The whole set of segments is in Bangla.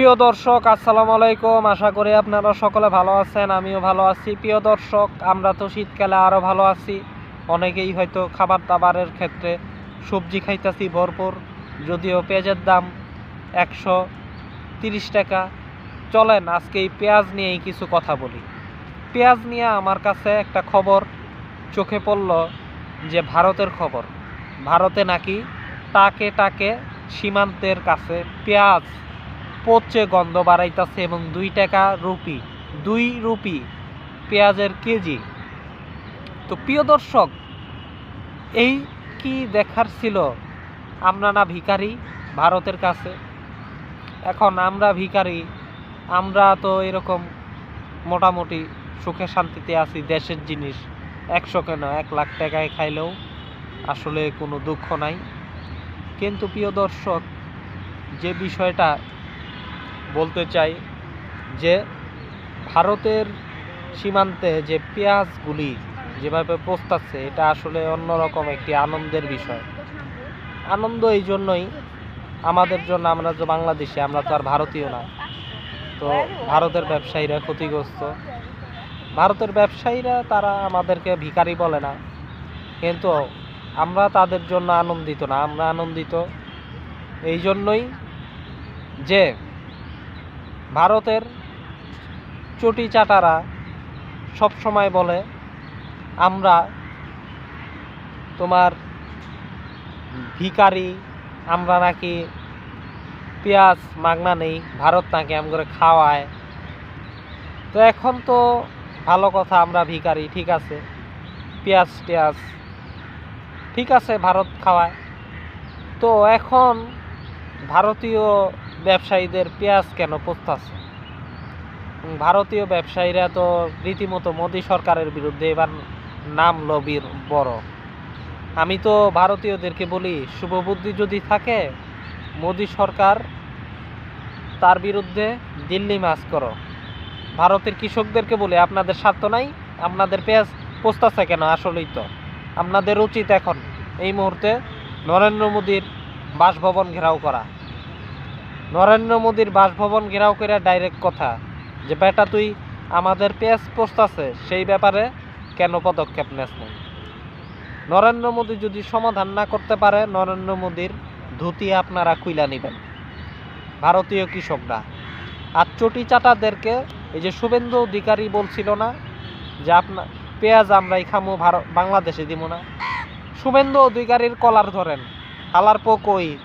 প্রিয় দর্শক, আসসালামু আলাইকুম। আশা করি আপনারা সকলে ভালো আছেন, আমিও ভালো আছি। প্রিয় দর্শক, আমরা তো শীতকালে আরও ভালো আছি। অনেকেই হয়তো খাবার দাবারের ক্ষেত্রে সবজি খাইতেছি ভরপুর, যদিও পেঁয়াজের দাম একশো তিরিশ টাকা। চলেন, আজকে এই পেঁয়াজ নিয়েই কিছু কথা বলি। পেঁয়াজ নিয়ে আমার কাছে একটা খবর চোখে পড়ল যে ভারতের খবর। ভারতে নাকি টাকে টাকে সীমান্তের কাছে পেঁয়াজ পচে গন্ধ বাড়াইতেছে এবং দুই টাকা রুপি, দুই রুপি পেঁয়াজের কেজি। তো প্রিয় দর্শক, এই কি দেখার ছিল? আমরা না ভিখারি ভারতের কাছে। এখন আমরা ভিখারি, আমরা তো এরকম মোটামুটি সুখে শান্তিতে আছি, দেশের জিনিস একশো কেন, এক লাখ টাকায় খাইলেও আসলে কোনো দুঃখ নাই। কিন্তু প্রিয় দর্শক, যে বিষয়টা বলতে চাই যে ভারতের সীমান্তে যে পেঁয়াজগুলি যেভাবে পোস্তাচ্ছে, এটা আসলে অন্যরকম একটি আনন্দের বিষয়। আনন্দ এই জন্যই আমাদের জন্য, আমরা যে বাংলাদেশি, আমরা তো আর ভারতীয় না। তো ভারতের ব্যবসায়ীরা ক্ষতিগ্রস্ত। ভারতের ব্যবসায়ীরা, তারা আমাদেরকে ভিখারি বলে না। কিন্তু আমরা তাদের জন্য আনন্দিত না, আমরা আনন্দিত। এই জন্যই যে ভারতের চটি চাটারা সব সময় বলে, আমরা তোমার ভিকারি আমরা নাকি পেঁয়াজ মাগনা নেই, ভারত নাকি আম করে খাওয়ায়। তো এখন তো ভালো কথা, আমরা ভিখারি, ঠিক আছে। পেঁয়াজ টেয়াজ, ঠিক আছে, ভারত খাওয়ায়। তো এখন ভারতীয় ব্যবসায়ীদের পেঁয়াজ কেন পচতাছে? ভারতীয় ব্যবসায়ীরা তো রীতিমতো মোদী সরকারের বিরুদ্ধে এবার নাম লবির বড়। আমি তো ভারতীয়দেরকে বলি শুভবুদ্ধি যদি থাকে, মোদী সরকার তার বিরুদ্ধে দিল্লি মাস করো। ভারতের কৃষকদেরকে বলি, আপনাদের স্বার্থ নাই, আপনাদের পেঁয়াজ পোস্তাছে কেন আসলেই তো? আপনাদের উচিত এখন এই মুহূর্তে নরেন্দ্র মোদীর বাসভবন ঘেরাও করা। নরেন্দ্র মোদীর বাসভবন ঘেরাও করে ডাইরেক্ট কথা যে, বেটা, তুই আমাদের পেঁয়াজ পোস্তাছে সেই ব্যাপারে কেন পদক্ষেপ নেস নাই? নরেন্দ্র মোদী যদি সমাধান না করতে পারে, নরেন্দ্র মোদীর ধুতি আপনারা খুইলা নেবেন। ভারতীয় কৃষকরা। আর চটি চাটাদেরকে, এই যে শুভেন্দু অধিকারী বলছিল না যে আপনার পেঁয়াজ আমরাই খামো, ভারত, বাংলাদেশে দিব না। শুভেন্দু অধিকারীর কলার ধরেন, হালার পো কই?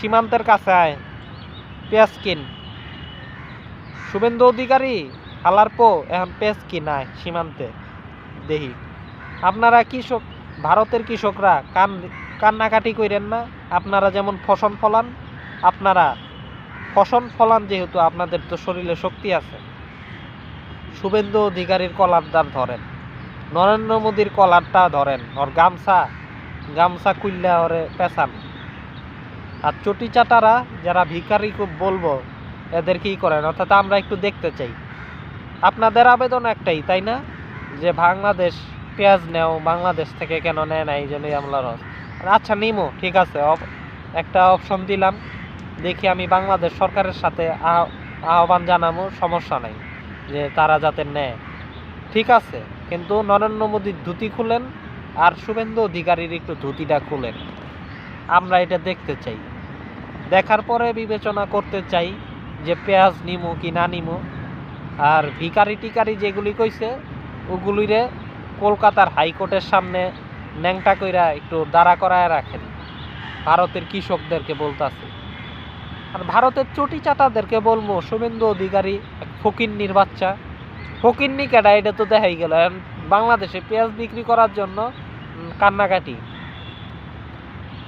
সীমান্তের কাছে আয়। পেঁয়াজ শুভেন্দু অধিকারী হালার পো, এখন পেঁয়াজ কিনায় সীমান্তে। দেখি আপনারা কৃষক, ভারতের কৃষকরা কান, কান্নাকাটি করেন না। আপনারা যেমন ফসল ফলান, আপনারা ফসল ফলান যেহেতু আপনাদের তো শরীরে শক্তি আছে। শুভেন্দু অধিকারীর কলারদার ধরেন। নরেন্দ্র মোদীর কলারটা ধরেন, ওর গামছা গামছা কুইল্লা ওরে পেঁচান। আর চটি চাটারা যারা খুব বলব এদের কি করেন। অর্থাৎ আমরা একটু দেখতে চাই। আপনাদের আবেদন একটাই, তাই না? যে বাংলাদেশ পেঁয়াজ নেও, বাংলাদেশ থেকে কেন নেয় না, এই জন্যই আমলার রস আচ্ছা নিমো, ঠিক আছে। একটা অপশন দিলাম। দেখি আমি বাংলাদেশ সরকারের সাথে আহ- আহ্বান জানাব সমস্যা নাই, যে তারা যাতে নেয়। ঠিক আছে, কিন্তু নরেন্দ্র মোদীর ধুতি খুলেন আর শুভেন্দু অধিকারীর একটু ধুতিটা খুলেন। আমরা এটা দেখতে চাই। দেখার পরে বিবেচনা করতে চাই যে পেঁয়াজ নিমু কি না নিমু। আর ভিকারি টিকারি যেগুলি কইছে, ওগুলিরে কলকাতার হাইকোর্টের সামনে ন্যাংটা কইরা একটু দাঁড়া করায় রাখেন। ভারতের কৃষকদেরকে বলতাছে। আর ভারতের চটি চাটাদেরকে বলব, শুভেন্দু অধিকারী এক ফকিন্নির বাচ্চা। ফকিন্নি কেডা, এটা তো দেখাই গেল। বাংলাদেশে পেঁয়াজ বিক্রি করার জন্য কান্নাকাটি।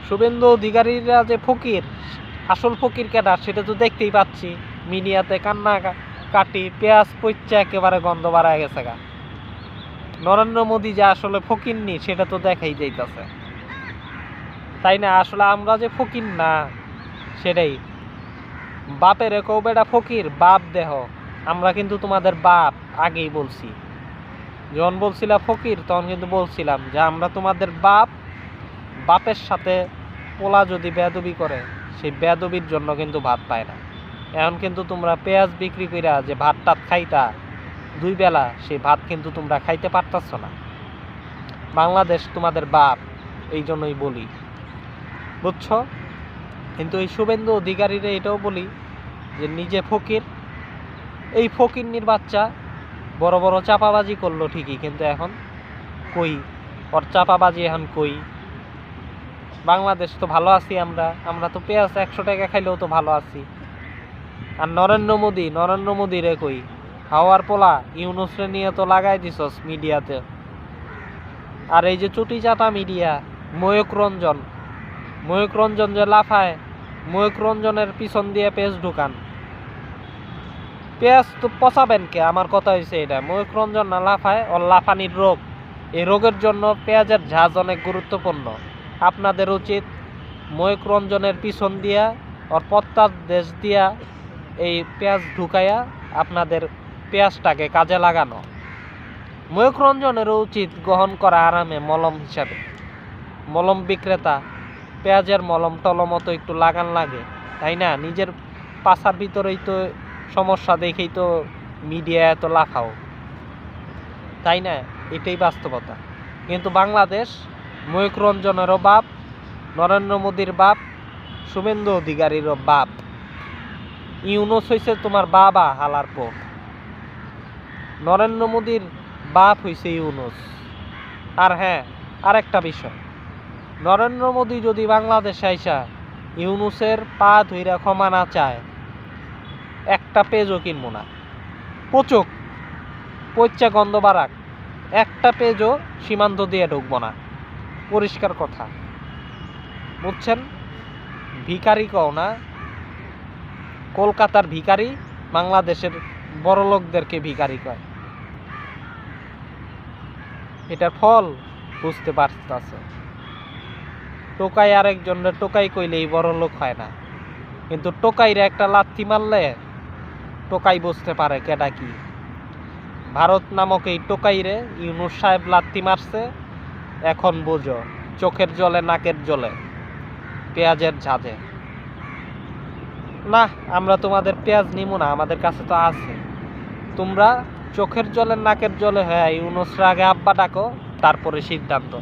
শুভেন্দু অধিকারীরা যে ফকির, আসল ফকির কেডা সেটা তো দেখতেই পাচ্ছি। মিডিয়াতে কান্না কাটি, পেঁয়াজ পইচা একেবারে গন্ধ বাড়ায় গেছে গা। নরেন্দ্র মোদী যে আসলে ফকিরনি সেটা তো দেখাই যাইতাছে। তাই না? আসলে আমরা যে ফকির না, সেটাই। বাপের কেউ বেটা ফকির, বাপ দেহ। আমরা কিন্তু তোমাদের বাপ, আগেই বলছি। যখন বলছিলাম ফকির, তখন কিন্তু বলছিলাম যে আমরা তোমাদের বাপ, বাপের সাথে পোলা যদি বেদবি করে, সেই বেদবির জন্য কিন্তু ভাত পায় না। এখন কিন্তু তোমরা পেঁয়াজ বিক্রি কইরা যে ভাত টাত খাইতা, দুই বেলা সেই ভাত কিন্তু তোমরা খাইতে পারতাছ না। বাংলাদেশ তোমাদের বাপ এই জন্যই বলি। বুঝছ? কিন্তু এই শুভেন্দু অধিকারীরা এটাও বলি যে নিজে ফকির, এই ফকিরনির বাচ্চা বড় বড় চাপাবাজি করল ঠিকই, কিন্তু এখন কই? ওর চাপাবাজি এখন কই? বাংলাদেশ তো ভালো আছি আমরা। আমরা তো পেঁয়াজ একশো টাকা খাইলেও তো ভালো আছি। আর নরেন্দ্র মোদী নরেন্দ্র মোদী রে কই? হাওয়ার পোলা, ইউনুসরে নিয়ে তো লাগাই দিছস মিডিয়াতে। আর এই যে চুটি চাটা মিডিয়া ময়ূক রঞ্জন। ময়ূক রঞ্জন যে লাফায় ময়ূক রঞ্জনের পিছন দিয়ে পেঁয়াজ ঢুকান। পেঁয়াজ তো পচাবেন কে? আমার কথা হয়েছে এটা। ময়ূক রঞ্জন না লাফায়, ওর লাফানির রোগ। এই রোগের জন্য পেঁয়াজের ঝাঁজ অনেক গুরুত্বপূর্ণ। আপনাদের উচিত ময়ূক রঞ্জনের পিছন দিয়া ওর পত্তার দেশ দিয়া এই পেঁয়াজ ঢুকাইয়া আপনাদের পেঁয়াজটাকে কাজে লাগানো। ময়ূক রঞ্জনেরও উচিত গ্রহণ করা আরামে মলম হিসাবে। মলম বিক্রেতা, পেঁয়াজের মলম টলম তো একটু লাগান লাগে, তাই না? নিজের পাশার ভিতরেই তো সমস্যা দেখেই তো মিডিয়া এত লাফাও। তাই না? এটাই বাস্তবতা। কিন্তু বাংলাদেশ ময়ূক রঞ্জনেরও বাপ, নরেন্দ্র মোদীর বাপ, শুভেন্দু অধিকারীরও বাপ। ইউনুস হইছে তোমার বাবা, হালার পর নরেন্দ্র মোদীর বাপ হইছে ইউনুস। আর হ্যাঁ আরেকটা বিষয়। নরেন্দ্র মোদী যদি বাংলাদেশে আইসা, ইউনুসের পা ধইরা ক্ষমা না চায়, একটা পেজও কিনব না। পচুক পচা গন্ধ বারাক একটা পেজও সীমান্ত দিয়ে ঢুকবো না। পরিষ্কার কথা। বুঝছেন? ভিখারি কও না। কলকাতার ভিখারি বাংলাদেশের বড় লোকদেরকে ভিখারি কয়। এটার ফল বুঝতে পারতেছে। টোকাই আরেকজনের টোকাই কইলেই বড় লোক হয় না। কিন্তু টোকাইরে একটা লাথি মারলে টোকাই বুঝতে পারে কেডা কি। ভারত নামক এই টোকাইরে ইউনুস সাহেব লাথি মারছে। এখন বুঝো, চোখের জলে, নাকের জলে, পেঁয়াজের ঝাঁঝে। না, আমরা তোমাদের পেঁয়াজ নিব না, আমাদের কাছে তো আছে। তোমরা চোখের জলে, নাকের জলে হ্যাঁ ইউনুসরা আগে আব্বা ডাকো, তারপরে সিদ্ধান্ত।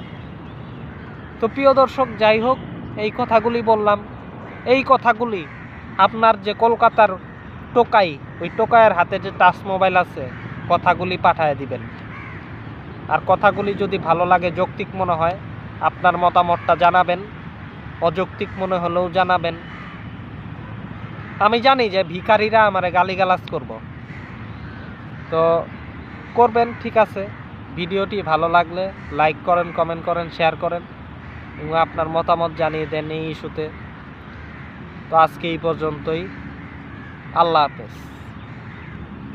তো প্রিয় দর্শক, যাই হোক, এই কথাগুলি বললাম। এই কথাগুলি আপনার যে কলকাতার টোকাই, ওই টোকাইয়ের হাতে যে টাচ মোবাইল আছে, কথাগুলি পাঠায় দিবেন। আর কথাগুলি যদি ভালো লাগে, যৌক্তিক মনে হয়, আপনার মতামতটা জানাবেন। অযৌক্তিক মনে হলেও জানাবেন। আমি জানি যে ভিখারিরা আমারে গালিগালাজ করব। তো করবেন, ঠিক আছে। ভিডিওটি ভালো লাগলে লাইক করেন, কমেন্ট করেন, শেয়ার করেন এবং আপনার মতামত জানিয়ে দেন এই ইস্যুতে। তো আজকে এই পর্যন্তই। আল্লাহ হাফেজ।